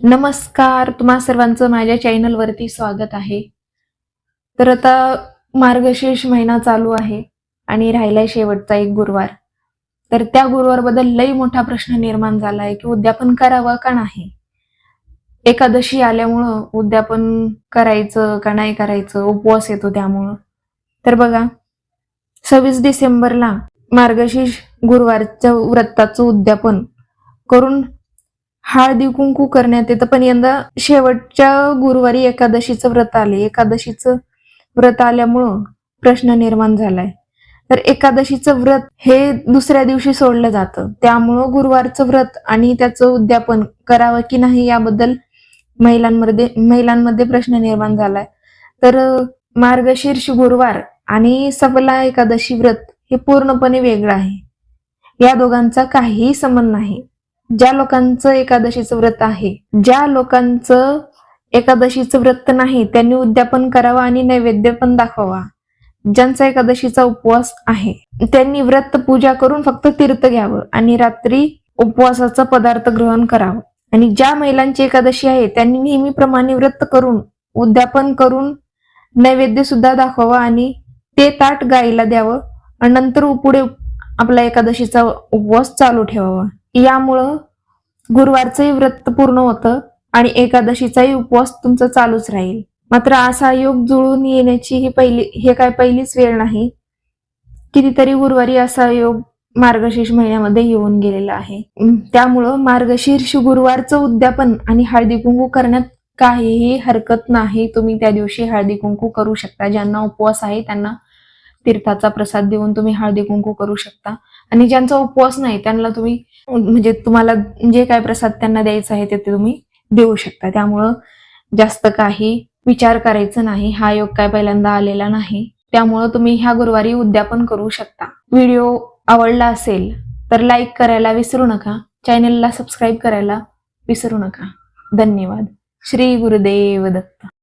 नमस्कार तुम्हा सर्वांचं माझ्या चॅनलवरती स्वागत आहे. तर आता मार्गशीर्ष महिना चालू आहे आणि राहिलाय शेवटचा एक गुरुवार. तर त्या गुरुवारबद्दल लई मोठा प्रश्न निर्माण झाला आहे की उद्यापन करावं का नाही? एकादशी आल्यामुळं उद्यापन करायचं का नाही करायचं? उपवास येतो त्यामुळं. तर बघा सव्वीस डिसेंबरला मार्गशीर्ष गुरुवारच्या व्रताचं उद्यापन करून हळदी कुंकू करण्यात येतं. पण यंदा शेवटच्या गुरुवारी एकादशीचं व्रत आले एकादशीचं व्रत आल्यामुळं प्रश्न निर्माण झालाय. तर एकादशीचं व्रत हे दुसऱ्या दिवशी सोडलं जातं. त्यामुळं गुरुवारचं व्रत आणि त्याचं उद्यापन करावं की नाही याबद्दल महिलांमध्ये महिलांमध्ये प्रश्न निर्माण झालाय. तर मार्गशीर्ष गुरुवार आणि सफला एकादशी व्रत हे पूर्णपणे वेगळं आहे. या दोघांचा काहीही संबंध नाही. ज्या लोकांचं एकादशीचं व्रत आहे ज्या लोकांचं एकादशीचं व्रत नाही त्यांनी उद्यापन करावं आणि नैवेद्य पण दाखवावा. ज्यांचा एकादशीचा उपवास आहे त्यांनी व्रत पूजा करून फक्त तीर्थ घ्यावं आणि रात्री उपवासाचा पदार्थ ग्रहण करावं. आणि ज्या महिलांची एकादशी आहे त्यांनी नेहमीप्रमाणे व्रत करून उद्यापन करून नैवेद्य सुद्धा दाखवावा आणि ते ताट गाईला द्यावं. आणि नंतर पुढे आपला एकादशीचा उपवास चालू ठेवावा. यामुळं गुरुवारचंही व्रत पूर्ण होतं आणि एकादशीचाही उपवास तुमचा चालूच राहील. मात्र असा योग जुळून येण्याची ही पहिली हे काय पहिलीच वेळ नाही. कितीतरी गुरुवारी असा योग मार्गशीर्ष महिन्यामध्ये येऊन गेलेला आहे. त्यामुळं मार्गशीर्ष गुरुवारचं उद्यापन आणि हळदी कुंकू करण्यात काहीही हरकत नाही. तुम्ही त्या दिवशी हळदी कुंकू करू शकता. ज्यांना उपवास आहे त्यांना तीर्थाचा प्रसाद देऊन तुम्ही हळदी कुंकू करू शकता. आणि ज्यांचा उपवास नाही त्यांना तुम्ही म्हणजे तुम्हाला जे काय प्रसाद त्यांना द्यायचा आहे ते तुम्ही देऊ शकता. त्यामुळं जास्त काही विचार करायचं नाही. हा योग काय पहिल्यांदा आलेला नाही. त्यामुळं तुम्ही ह्या गुरुवारी उद्यापन करू शकता. व्हिडिओ आवडला असेल तर लाईक करायला विसरू नका. चॅनलला सबस्क्राईब करायला विसरू नका. धन्यवाद. श्री गुरुदेव दत्त.